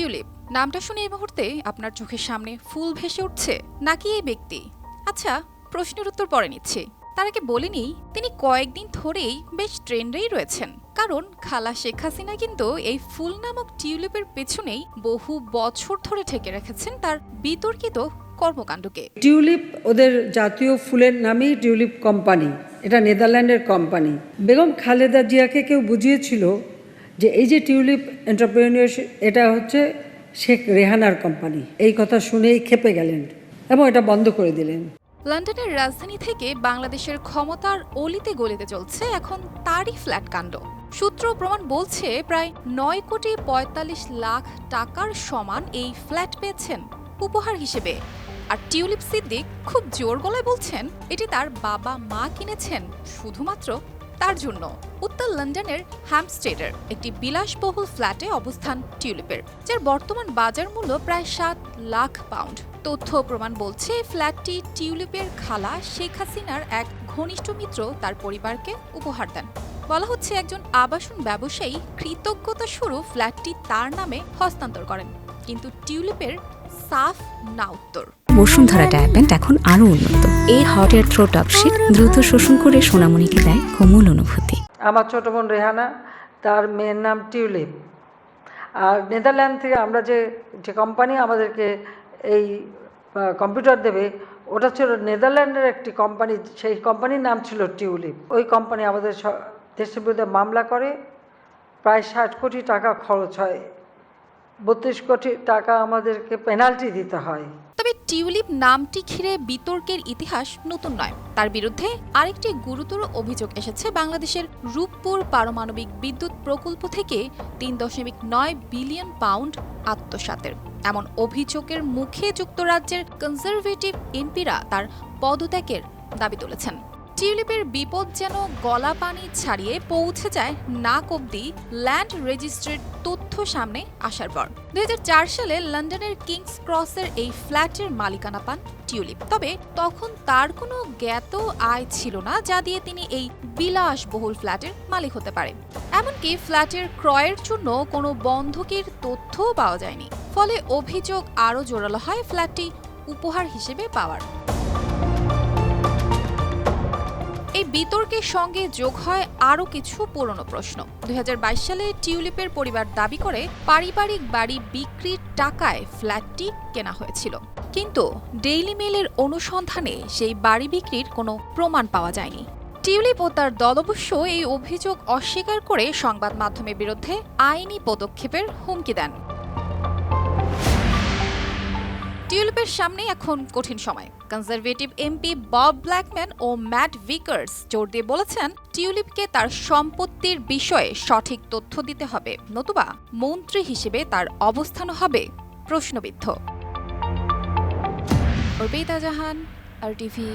Tulip, নামটা শুনে এই মুহূর্তে আপনার চোখের সামনে ফুল ভেসে উঠছে। নাকি এই ব্যক্তি? আচ্ছা প্রশ্নের উত্তর পরে নিচ্ছি। তার আগে বলিনি তিনি কয়েকদিন ধরেই বেশ ট্রেন্ডেই রয়েছেন। কারণ খালা শেখ হাসিনা কিন্তু এই ফুল নামক টিউলিপের পেছনেই বহু বছর ধরে ঠেকে রেখেছেন তার বিতর্কিত কর্মকাণ্ডকে। টিউলিপ ওদের জাতীয় ফুলের নামই টিউলিপ কোম্পানি, এটা নেদারল্যান্ডের কোম্পানি। বেগম খালেদা জিয়াকে কেউ বুঝিয়েছিল যে এই যে টিউলিপ এন্টারপ্রেনিয়রশিপ এটা হচ্ছে শেখ রেহানার কোম্পানি। এই কথা শুনেই খেপে গেলেন এবং এটা বন্ধ করে দিলেন। লন্ডনের রাজধানী থেকে বাংলাদেশের ক্ষমতার অলিতে গলিতে চলছে এখন তারই ফ্ল্যাট কাণ্ড। সূত্র প্রমাণ বলছে প্রায় নয় কোটি পঁয়তাল্লিশ লাখ টাকার সমান এই ফ্ল্যাট পেয়েছেন উপহার হিসেবে। আর টিউলিপ সিদ্দিক খুব জোর গলায় বলছেন, এটি তার বাবা মা কিনেছেন, শুধুমাত্র তার জন্য উত্তর লন্ডনের হ্যামস্টেডের একটি বিলাসবহুল ফ্ল্যাটে অবস্থান টিউলিপের, যার বর্তমান বাজার মূল্য প্রায় সাত লাখ পাউন্ড। তথ্য প্রমাণ বলছে ফ্ল্যাটটি টিউলিপের খালা শেখ হাসিনার এক ঘনিষ্ঠ মিত্র তার পরিবারকে উপহার দেন। বলা হচ্ছে, একজন আবাসন ব্যবসায়ী কৃতজ্ঞতা স্বরূপ ফ্ল্যাটটি তার নামে হস্তান্তর করেন, কিন্তু টিউলিপের সাফ না উত্তর। বসুন্ধরা ডায়াপেন্ট এখন আরও উন্নত। এই হট এয়ার থ্রো টপশিট দ্রুত শোষণ করে সোনামণিকে দেয় কোমল অনুভূতি। আমার ছোট বোন রেহানা, তার মেয়ের নাম টিউলিপ। আর নেদারল্যান্ড থেকে আমরা যে যে কোম্পানি আমাদেরকে এই কম্পিউটার দেবে, ওটা ছিল নেদারল্যান্ডের একটি কোম্পানি সেই কোম্পানির নাম ছিল টিউলিপ। ওই কোম্পানি আমাদের দেশের বিরুদ্ধে মামলা করে, প্রায় ষাট কোটি টাকা খরচ হয়। বত্রিশ কোটি টাকা আমাদেরকে পেনাল্টি দিতে হয়। তবে টিউলিপ নামটি ঘিরে বিতর্কের ইতিহাস নতুন নয়। তার বিরুদ্ধে আরেকটি গুরুতর অভিযোগ এসেছে বাংলাদেশের রূপপুর পারমাণবিক বিদ্যুৎ প্রকল্প থেকে তিন দশমিক নয় বিলিয়ন পাউন্ড আত্মসাতের। এমন অভিযোগের মুখে যুক্তরাজ্যের কনজারভেটিভ এমপিরা তার পদত্যাগের দাবি তুলেছেন। টিউলিপের বিপদ যেন গলা পানি ছাড়িয়ে পৌঁছে যায় নাক অব্দি ল্যান্ড রেজিস্ট্রির তথ্য সামনে আসার পর। দু হাজার চার সালে লন্ডনের কিংস ক্রসের এই ফ্ল্যাটের মালিকানা পান টিউলিপ। তবে তখন তার কোনো জ্ঞাত আয় ছিল না, যা দিয়ে তিনি এই বিলাসবহুল ফ্ল্যাটের মালিক হতে পারেন। এমনকি ফ্ল্যাটের ক্রয়ের জন্য কোনো বন্ধকের তথ্যও পাওয়া যায়নি। ফলে অভিযোগ আরও জোরালো হয় ফ্ল্যাটটি উপহার হিসেবে পাওয়ার। এই বিতর্কের সঙ্গে যোগ হয় আরও কিছু পুরনো প্রশ্ন। দুই হাজার বাইশ সালে টিউলিপের পরিবার দাবি করে, পারিবারিক বাড়ি বিক্রির টাকায় ফ্ল্যাটটি কেনা হয়েছিল। কিন্তু ডেইলি মেলের অনুসন্ধানে সেই বাড়ি বিক্রির কোনো প্রমাণ পাওয়া যায়নি। টিউলিপ ও তার দল অবশ্য এই অভিযোগ অস্বীকার করে সংবাদ মাধ্যমের বিরুদ্ধে আইনি পদক্ষেপের হুমকি দেন। টিউলিপের সামনে এখন কঠিন সময়। কনজারভেটিভ এমপি বব ব্ল্যাকম্যান ও ম্যাট ভিকার্স জোর দিয়ে বলেছেন, টিউলিপকে তার সম্পত্তির বিষয়ে সঠিক তথ্য দিতে হবে। নতুবা মন্ত্রী হিসেবে তার অবস্থান হবে প্রশ্নবিদ্ধ। অর্পিতা জাহান আর টিভি।